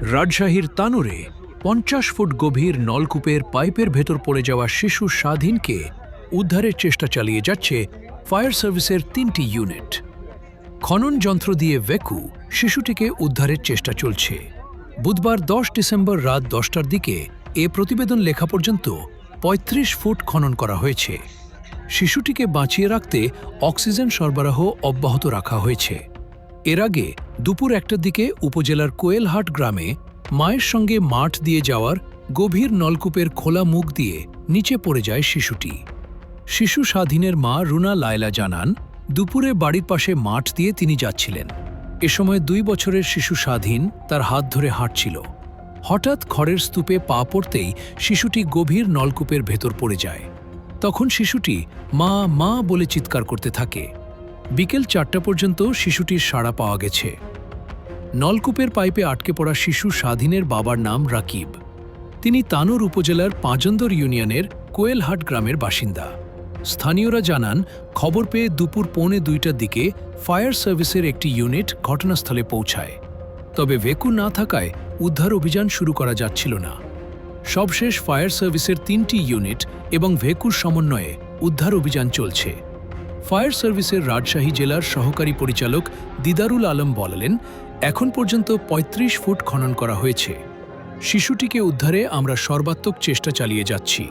রাজশাহীর তানুরে পঞ্চাশ ফুট গভীর নলকূপের পাইপের ভেতর পড়ে যাওয়া শিশু স্বাধীনকে উদ্ধারের চেষ্টা চালিয়ে যাচ্ছে ফায়ার সার্ভিসের তিনটি ইউনিট। খনন যন্ত্র দিয়ে ভেকু শিশুটিকে উদ্ধারের চেষ্টা চলছে। বুধবার দশ ডিসেম্বর রাত দশটার দিকে এ প্রতিবেদন লেখা পর্যন্ত ৩৫ ফুট খনন করা হয়েছে। শিশুটিকে বাঁচিয়ে রাখতে অক্সিজেন সরবরাহ অব্যাহত রাখা হয়েছে। এর আগে দুপুর একটার দিকে উপজেলার কোয়েলহাট গ্রামে মায়ের সঙ্গে মাঠ দিয়ে যাওয়ার গভীর নলকূপের খোলা মুখ দিয়ে নিচে পড়ে যায় শিশুটি। শিশু স্বাধীনের মা রুনা লায়লা জানান, দুপুরে বাড়ির পাশে মাঠ দিয়ে তিনি যাচ্ছিলেন। এ সময় দুই বছরের শিশু স্বাধীন তার হাত ধরে হাঁটছিল। হঠাৎ খড়ের স্তূপে পা পড়তেই শিশুটি গভীর নলকূপের ভেতর পড়ে যায়। তখন শিশুটি মা মা বলে চিৎকার করতে থাকে। বিকেল চারটা পর্যন্ত শিশুটির সাড়া পাওয়া গেছে। নলকূপের পাইপে আটকে পড়া শিশু স্বাধীনের বাবার নাম রাকিব। তিনি তানোর উপজেলার পাঁচন্দর ইউনিয়নের কোয়েলহাট গ্রামের বাসিন্দা। স্থানীয়রা জানান, খবর পেয়ে দুপুর পৌনে দুইটার দিকে ফায়ার সার্ভিসের একটি ইউনিট ঘটনাস্থলে পৌঁছায়। তবে ভেকু না থাকায় উদ্ধার অভিযান শুরু করা যাচ্ছিল না। সবশেষ ফায়ার সার্ভিসের তিনটি ইউনিট এবং ভেকুর সমন্বয়ে উদ্ধার অভিযান চলছে। ফায়ার সার্ভিসের রাজশাহী জেলার সহকারী পরিচালক দিদারুল আলম বললেন, এখন পর্যন্ত ৩৫ ফুট খনন করা হয়েছে। শিশুটিকে উদ্ধারে আমরা সর্বাত্মক চেষ্টা চালিয়ে যাচ্ছি।